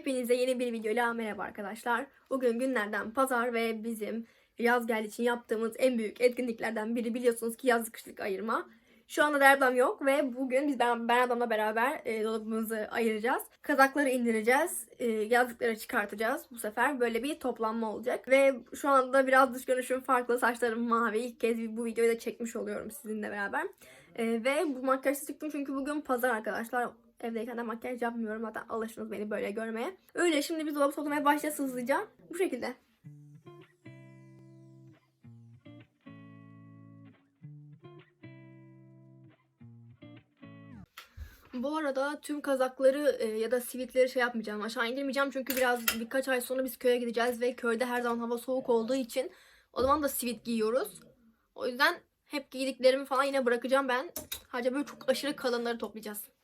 Hepinize yeni bir videoyla merhaba arkadaşlar. Bugün günlerden pazar ve bizim yaz geldiği için yaptığımız en büyük etkinliklerden biri biliyorsunuz ki yaz kışlık ayırma. Şu anda Erdem yok ve bugün biz ben, ben Adam'la beraber e, dolabımızı ayıracağız. Kazakları indireceğiz. E, yazlıkları çıkartacağız. Bu sefer böyle bir toplanma olacak. Ve şu anda biraz dış görünüşüm farklı. Saçlarım mavi. İlk kez bu videoyu da çekmiş oluyorum sizinle beraber. E, ve bu makyajsız çıktım çünkü bugün pazar arkadaşlar. Evdeyken de makyaj yapmıyorum. Zaten alıştınız beni böyle görmeye. Öyle şimdi biz dolabı toplamaya başlayacağız hızlıca. Bu şekilde. Bu arada tüm kazakları e, ya da sivitleri şey yapmayacağım. Aşağı indirmeyeceğim çünkü biraz birkaç ay sonra biz köye gideceğiz ve köyde her zaman hava soğuk olduğu için o zaman da sivit giyiyoruz. O yüzden hep giydiklerimi falan yine bırakacağım ben. Sadece böyle çok aşırı kalınları toplayacağız.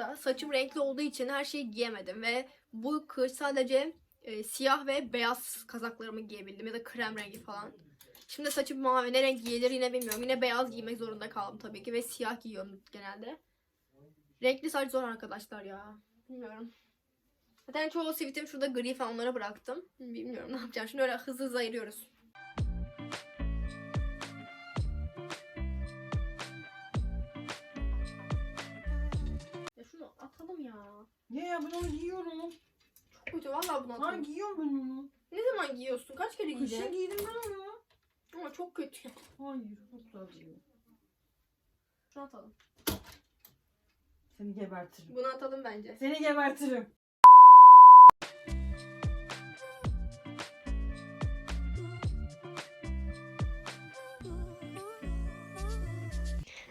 Arada saçım renkli olduğu için her şeyi giyemedim ve bu kış sadece e, siyah ve beyaz kazaklarımı giyebildim ya da krem rengi falan. Şimdi saçım mavi ne renk giyilir yine bilmiyorum. Yine beyaz giymek zorunda kaldım tabii ki ve siyah giyiyorum genelde. Renkli saç zor arkadaşlar ya. Bilmiyorum. Zaten çoğu sivitim şurada gri falan onlara bıraktım. Bilmiyorum ne yapacağım. Şimdi öyle hızlı hızlı ayırıyoruz. Şunu atalım ya. Ne ya ben onu giyiyorum. Çok kötü vallahi bunu Lan giyiyorum ben onu. Ne zaman giyiyorsun? Kaç kere Kışın giydin? giydim ben onu. Ama çok kötü. Hayır çok güzel giyiyorum. Şunu atalım. Seni gebertirim. Bunu atalım bence. Seni gebertirim.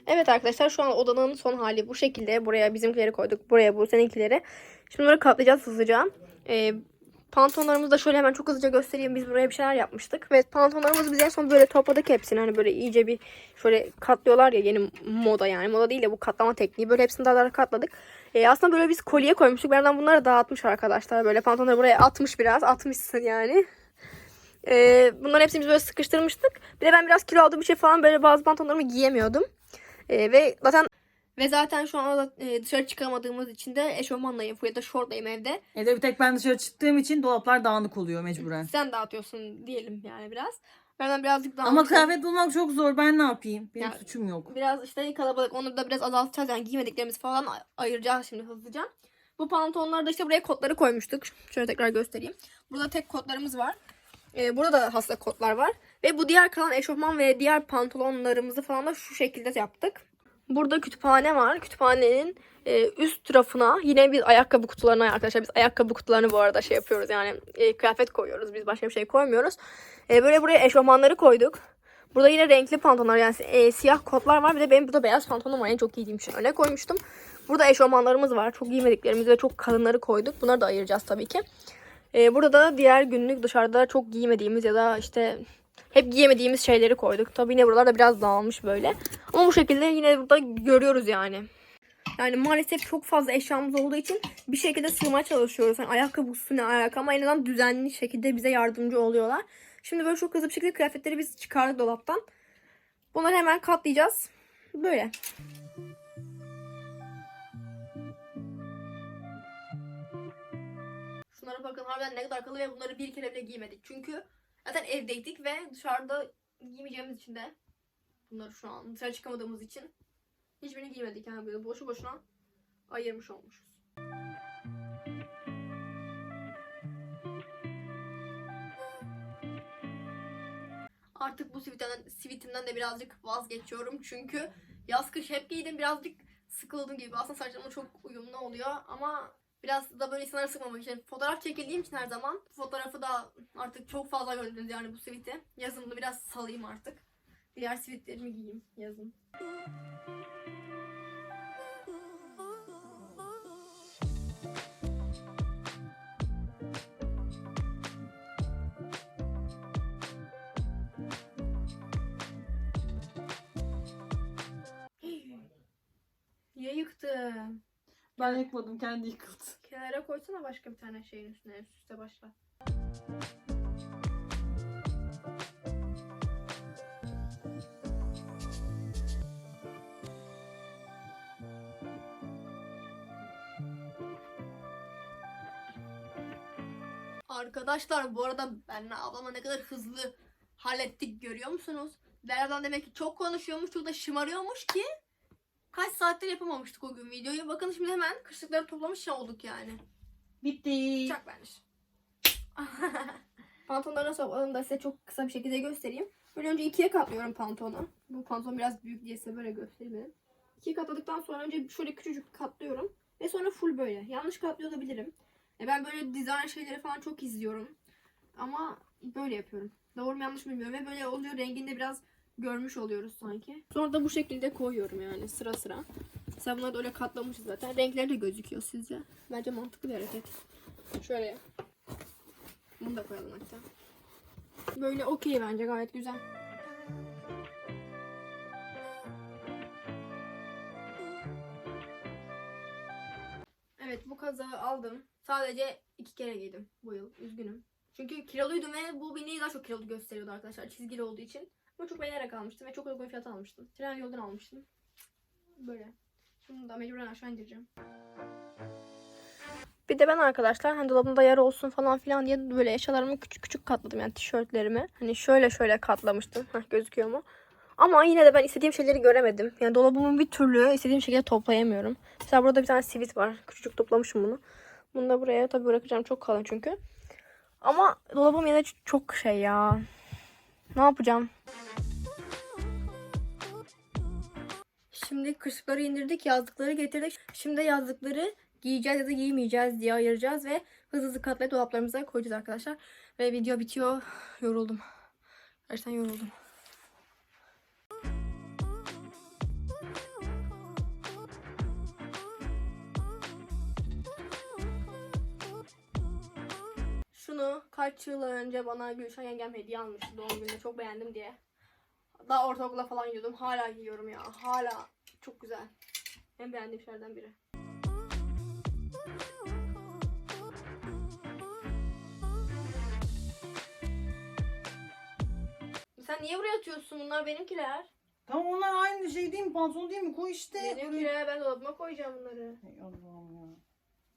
Evet arkadaşlar şu an odanın son hali bu şekilde. Buraya bizimkileri koyduk. Buraya bu seninkileri. Şimdi bunları katlayacağız hızlıca. Ee, pantolonlarımızı da şöyle hemen çok hızlıca göstereyim. Biz buraya bir şeyler yapmıştık. Ve pantolonlarımızı biz en son böyle topladık hepsini. Hani böyle iyice bir şöyle katlıyorlar ya yeni moda yani. Moda değil de bu katlama tekniği. Böyle hepsini daha katladık. Ee, aslında böyle biz kolye koymuştuk. Benden bunları dağıtmış arkadaşlar. Böyle pantolonları buraya atmış biraz. Atmışsın yani. Ee, bunların hepsini biz böyle sıkıştırmıştık. Bir de ben biraz kilo aldığım için falan böyle bazı pantolonlarımı giyemiyordum. Ee, ve zaten ve zaten şu anda e, dışarı çıkamadığımız için de eşofmanlayım ya da şortlayım evde. Evde bir tek ben dışarı çıktığım için dolaplar dağınık oluyor mecburen. Sen dağıtıyorsun diyelim yani biraz. Benden birazcık daha Ama kıyafet bulmak çok zor. Ben ne yapayım? Benim Ya- suçum yok. biraz işte kalabalık onu da biraz azaltacağız yani giymediklerimizi falan ay- ayıracağız şimdi hızlıca. Bu pantolonlarda işte buraya kotları koymuştuk. Şöyle tekrar göstereyim. Burada tek kotlarımız var. Ee, burada da hasta kotlar var. Ve bu diğer kalan eşofman ve diğer pantolonlarımızı falan da şu şekilde yaptık. Burada kütüphane var. Kütüphanenin e, üst rafına yine bir ayakkabı kutularına arkadaşlar biz ayakkabı kutularını bu arada şey yapıyoruz yani e, kıyafet koyuyoruz. Biz başka bir şey koymuyoruz. E, böyle buraya eşofmanları koyduk. Burada yine renkli pantolonlar yani e, siyah kotlar var. Bir de benim burada beyaz pantolonum var. En çok giydiğim şey. Öne koymuştum. Burada eşofmanlarımız var. Çok giymediklerimizi ve çok kalınları koyduk. Bunları da ayıracağız tabii ki. E, burada da diğer günlük dışarıda çok giymediğimiz ya da işte hep giyemediğimiz şeyleri koyduk. Tabii yine buralarda biraz dağılmış böyle. Ama bu şekilde yine burada görüyoruz yani. Yani maalesef çok fazla eşyamız olduğu için bir şekilde sığmaya çalışıyoruz. Yani ayakkabı üstüne ayak ama en azından düzenli şekilde bize yardımcı oluyorlar. Şimdi böyle çok hızlı bir şekilde kıyafetleri biz çıkardık dolaptan. Bunları hemen katlayacağız. Böyle. Bakın harbiden ne kadar akıllı ve bunları bir kere bile giymedik. Çünkü zaten evdeydik ve dışarıda giymeyeceğimiz için de bunları şu an dışarı çıkamadığımız için hiçbirini giymedik. Yani böyle boşu boşuna ayırmış olmuşuz. Artık bu sivitimden, sivitimden de birazcık vazgeçiyorum. Çünkü yaz kış hep giydim. Birazcık sıkıldım gibi. Aslında saçlarıma çok uyumlu oluyor. Ama biraz da böyle insanları sıkmamak için. Fotoğraf çekildiğim için her zaman. Fotoğrafı da artık çok fazla gördünüz yani bu siviti. Yazımda biraz salayım artık. Diğer sivitlerimi giyeyim yazın. Niye yıktın? Ben yıkmadım kendi yıkıldı. Kenara koysana başka bir tane şeyin üstüne. Üst üste başla. Arkadaşlar bu arada benle ablama ne kadar hızlı hallettik görüyor musunuz? Deryadan demek ki çok konuşuyormuş, çok da şımarıyormuş ki kaç saattir yapamamıştık o gün videoyu. Bakın şimdi hemen kışlıkları toplamış olduk yani. Bitti. Çak bence. Pantolonları nasıl yapalım da size çok kısa bir şekilde göstereyim. Böyle önce ikiye katlıyorum pantolonu. Bu pantolon biraz büyük diye size böyle göstereyim. İkiye katladıktan sonra önce şöyle küçücük katlıyorum. Ve sonra full böyle. Yanlış katlıyor olabilirim. E ben böyle dizayn şeyleri falan çok izliyorum. Ama böyle yapıyorum. Doğru mu yanlış mı bilmiyorum. Ve böyle oluyor renginde biraz görmüş oluyoruz sanki. Sonra da bu şekilde koyuyorum yani sıra sıra. Mesela bunları da öyle katlamışız zaten. Renkleri de gözüküyor sizce. Bence mantıklı bir hareket. Şöyle. Bunu da koyalım hatta. Böyle okey bence gayet güzel. Evet bu kazağı aldım. Sadece iki kere giydim bu yıl. Üzgünüm. Çünkü kiloluydum ve bu beni daha çok kilolu gösteriyordu arkadaşlar. Çizgili olduğu için. Ama çok beğenerek almıştım ve çok uygun fiyata almıştım. Tren yoldan almıştım. Böyle. Bunu da mecburen aşağı indireceğim. Bir de ben arkadaşlar hani dolabımda yer olsun falan filan diye böyle eşyalarımı küçük küçük katladım yani tişörtlerimi. Hani şöyle şöyle katlamıştım. Heh, gözüküyor mu? Ama yine de ben istediğim şeyleri göremedim. Yani dolabımı bir türlü istediğim şekilde toplayamıyorum. Mesela burada bir tane sivit var. Küçücük toplamışım bunu. Bunu da buraya tabii bırakacağım. Çok kalın çünkü. Ama dolabım yine çok şey ya. Ne yapacağım? Şimdi kışlıkları indirdik, yazlıkları getirdik. Şimdi yazlıkları giyeceğiz ya da giymeyeceğiz diye ayıracağız ve hızlı hızlı katlayıp dolaplarımıza koyacağız arkadaşlar. Ve video bitiyor. Yoruldum. Gerçekten yoruldum. Şunu kaç yıl önce bana Gülşen yengem hediye almıştı doğum gününde. Çok beğendim diye. Daha ortaokula falan gidiyordum. Hala giyiyorum ya. Hala çok güzel. En beğendiğim şeylerden biri. Sen niye buraya atıyorsun? Bunlar benimkiler. Tamam onlar aynı şey değil mi? Pantolon değil mi? Koy işte. Benimkiler. Ben dolabıma koyacağım bunları. Hay Allah'ım ya.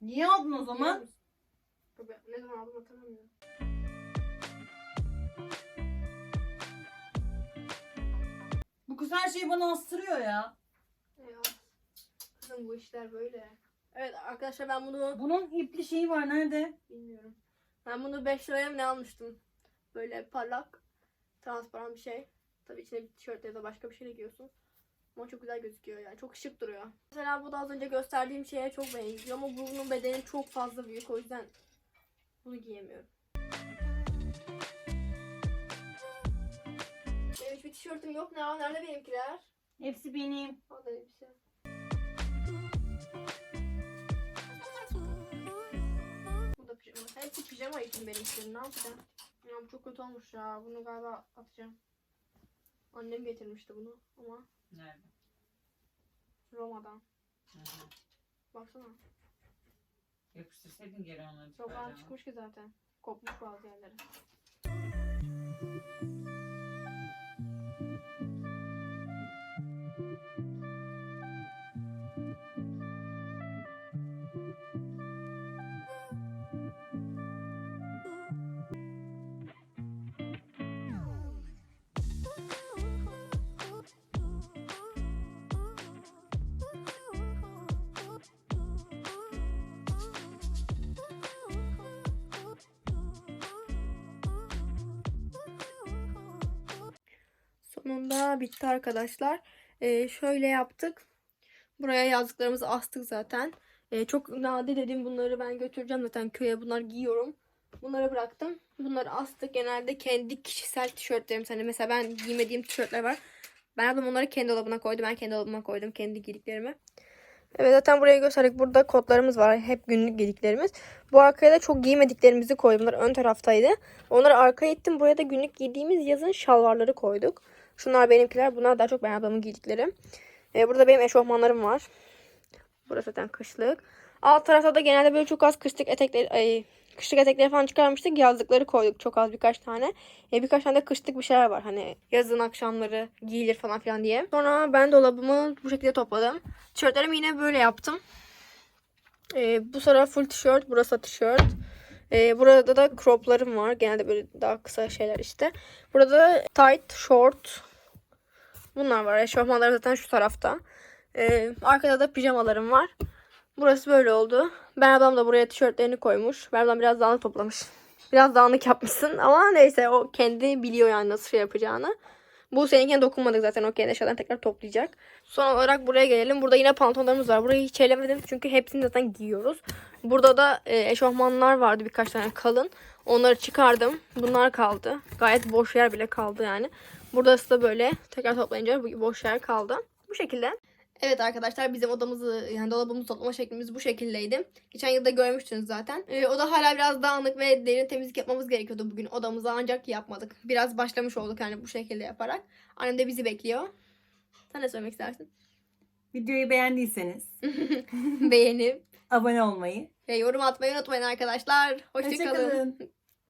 Niye aldın o zaman? musun? Ne zaman aldım hatırlamıyorum. Bu kız her şeyi bana astırıyor ya. Ya. Kızım bu işler böyle. Evet arkadaşlar ben bunu Bunun ipli şeyi var nerede? bilmiyorum. Ben bunu 5 liraya mı ne almıştım? Böyle parlak, transparan bir şey. Tabii içine bir tişört ya da başka bir şey de giyiyorsun. Ama çok güzel gözüküyor yani. Çok şık duruyor. Mesela bu da az önce gösterdiğim şeye çok benziyor ama bunun bedeni çok fazla büyük. O yüzden bunu giyemiyorum. Benim hiçbir tişörtüm yok. Ne? Nerede benimkiler? Hepsi benim. O da elbise. Bu da pijama. Hepsi pijama için benimkilerin. Ne yapacağım? Ya bu çok kötü olmuş ya. Bunu galiba atacağım. Annem getirmişti bunu ama Nerede? Roma'dan. Baksana. Yapıştırsaydın geri onları Sokağa çıkaracağım. çıkmış ki zaten. Kopmuş bazı yerleri. Sonunda bitti arkadaşlar. Ee, şöyle yaptık. Buraya yazdıklarımızı astık zaten. Ee, çok nadir dedim bunları ben götüreceğim zaten köye. Bunlar giyiyorum. Bunları bıraktım. Bunları astık. Genelde kendi kişisel tişörtlerim. Hani mesela ben giymediğim tişörtler var. Ben ablam onları kendi dolabına koydu. Ben kendi dolabıma koydum. Kendi giydiklerimi. Evet zaten buraya gösterdik. Burada kodlarımız var. Hep günlük giydiklerimiz. Bu arkaya da çok giymediklerimizi koydum. Bunlar ön taraftaydı. Onları arkaya ittim. Buraya da günlük giydiğimiz yazın şalvarları koyduk. Şunlar benimkiler. Bunlar daha çok ben ablamın giydikleri. Ee, burada benim eşofmanlarım var. Burası zaten kışlık. Alt tarafta da genelde böyle çok az kışlık etekleri, ay, kışlık etekleri falan çıkarmıştık. Yazlıkları koyduk çok az birkaç tane. E, birkaç tane de kışlık bir şeyler var. Hani yazın akşamları giyilir falan filan diye. Sonra ben dolabımı bu şekilde topladım. Tişörtlerimi yine böyle yaptım. E, bu sıra full tişört. Burası tişört. E, burada da croplarım var. Genelde böyle daha kısa şeyler işte. Burada da tight, short. Bunlar var. Eşofmanlar zaten şu tarafta. E, arkada da pijamalarım var. Burası böyle oldu. Ben ablam da buraya tişörtlerini koymuş. Ben ablam biraz dağınık toplamış. Biraz dağınık yapmışsın ama neyse o kendi biliyor yani nasıl şey yapacağını. Bu seninkine dokunmadık zaten o kendi eşyalarını tekrar toplayacak. Son olarak buraya gelelim. Burada yine pantolonlarımız var. Burayı hiç elemedim çünkü hepsini zaten giyiyoruz. Burada da e, eşofmanlar vardı birkaç tane kalın. Onları çıkardım. Bunlar kaldı. Gayet boş yer bile kaldı yani. Burası da böyle tekrar toplayınca boş yer kaldı. Bu şekilde. Evet arkadaşlar bizim odamızı yani dolabımızı toplama şeklimiz bu şekildeydi. Geçen yılda görmüştünüz zaten. Ee, oda hala biraz dağınık ve derin temizlik yapmamız gerekiyordu bugün odamızı ancak yapmadık. Biraz başlamış olduk yani bu şekilde yaparak. Annem de bizi bekliyor. Sen ne söylemek istersin? Videoyu beğendiyseniz Beğenip abone olmayı. ve yorum atmayı unutmayın arkadaşlar. Hoşçakalın. Hoşçakalın.